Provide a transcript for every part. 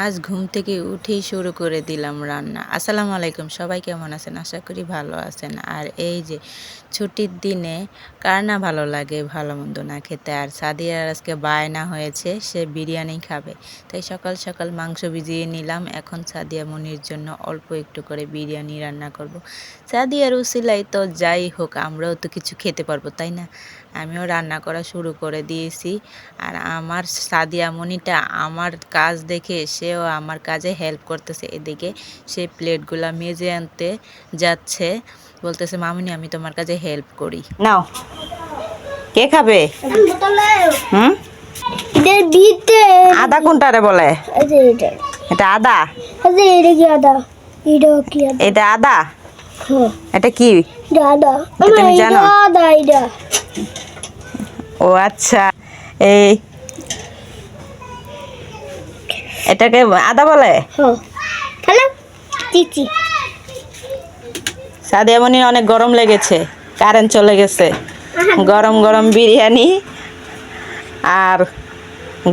আজ ঘুম থেকে উঠেই শুরু করে দিলাম রান্না। আসসালামু আলাইকুম, সবাই কেমন আছেন? আশা করি ভালো আছেন। আর এই যে ছুটির দিনে কার না ভালো লাগে ভালো মন্দ না খেতে? আর সাদিয়ার আজকে বায়না হয়েছে, সে বিরিয়ানি খাবে। তাই সকাল সকাল মাংস ভিজিয়ে নিলাম। এখন সাদিয়া মনির জন্য অল্প একটু করে বিরিয়ানি রান্না করব। সাদিয়ার উসিলাই তো যাই হোক, আমরাও তো কিছু খেতে পারব, তাই না? আমিও রান্না করা শুরু করে দিয়েছি। আর আমার সাদিয়া মনিটা আমার কাজ দেখে সেও আমার কাজে হেল্প করতেছে এদিকে। সে প্লেটগুলা মেজে আনতে যাচ্ছে। বলতেছে মামুনি আমি তোমার কাজে হেল্প করি। নাও। কে খাবে? হুম? আদা কোনটারে বলে? এটা। আদা? এটা কি আদা? এটা কি আদা? হ্যাঁ। এটা কি? আদা। তুমি জানো? আদা এটা। ও আচ্ছা। এই এটাকে আদা বলে? হ্যাঁ। সাদিয়া মনির অনেক গরম লেগেছে কারেন্ট চলে গেছে। গরম গরম বিরিয়ানি আর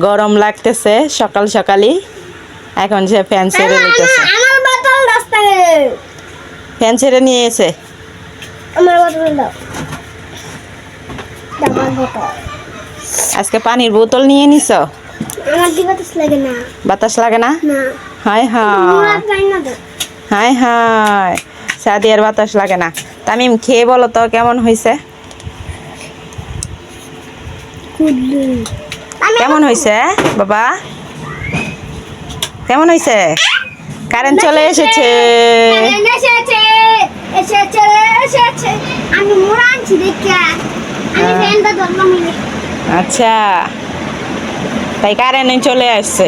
গরম লাগতেছে সকাল সকালই। এখন সে ফ্যান ছেড়ে নিতেছে। ফ্যান ছেড়ে নিয়ে এসে। আজকে পানির বোতল নিয়ে নিছ? বাতাস লাগে না। হাই হাই হাই হাই সাদিয়ার বাতাস লাগে না। তামিম খেয়ে বলো তো কেমন হয়েছে কেমন হয়েছে বাবা? কেমন হয়েছে কারেন্ট চলে এসেছে। হ্যাঁ। আচ্ছা। তাই কারেন্ট চলে আসছে।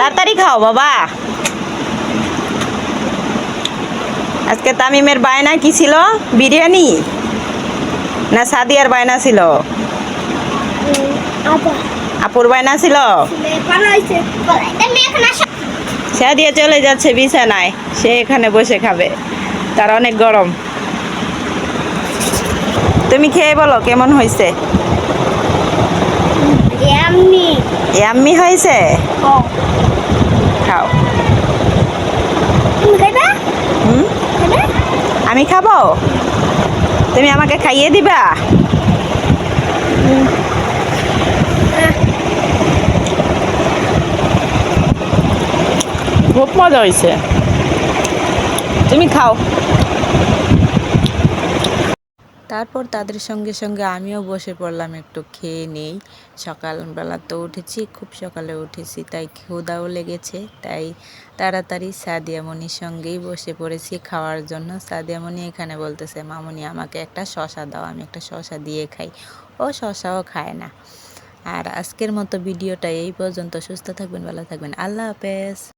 তাড়াতাড়ি খাও বাবা। আজকে তামিমের বায়না কি ছিল? বিরিয়ানি? না সাদিয়ার বায়না ছিল? আপা। আপুর বায়না ছিল? সাদিয়া চলে যাচ্ছে বিছানায় সে এখানে বসে খাবে। তার অনেক গরম। তুমি খেয়ে বলো কেমন হয়েছে? এমনি ইয়াম্মি হয়েছে? ও। খাও। হুম? আমি খাব? তুমি আমাকে খাইয়ে দিবা? খুব মজা হয়েছে। তুমি খাও। তারপর তাদের সঙ্গে সঙ্গে আমিও বসে পড়লাম একটু খেয়ে নেই। সকালবেলা তো উঠেছি, খুব সকালে উঠেছি, তাই ক্ষুদাও লেগেছে, তাই তাড়াতাড়ি সাদিয়ামণির সঙ্গেই বসে পড়েছি খাওয়ার জন্য। সাদিয়ামণি এখানে বলতেছে, মামনি, আমাকে একটা শশা দাও, আমি একটা শশা দিয়ে খাই। ও শশাও খায় না। আর আজকের মতো ভিডিওটা এই পর্যন্ত, সুস্থ থাকবেন, ভালো থাকবেন। আল্লাহ হাফেজ।